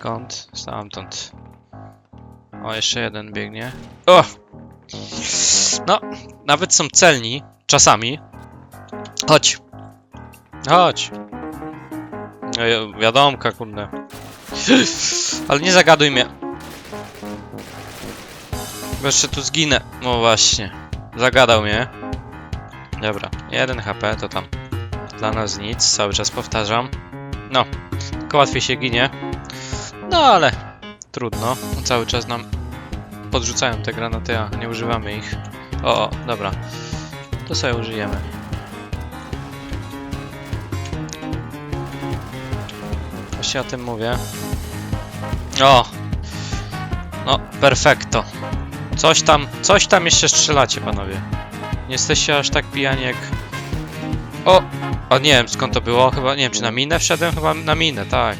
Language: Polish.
Skąd? Stamtąd. O, jeszcze jeden biegnie. O! No, nawet są celni. Czasami. Chodź. Chodź. No, ja- wiadomka, kurde. Ale nie zagaduj mnie. Bo jeszcze tu zginę. No właśnie. Zagadał mnie. Dobra, jeden HP to tam. Dla nas nic, cały czas powtarzam. No, tylko łatwiej się ginie. No ale trudno. Cały czas nam podrzucają te granaty, a nie używamy ich. O, o, dobra. To sobie użyjemy. Właśnie o tym mówię. O! No, perfekto. Coś tam, coś tam jeszcze strzelacie, panowie. Nie jesteście aż tak pijani jak... O! O, nie wiem skąd to było, chyba, nie wiem czy na minę wszedłem? Chyba na minę, tak.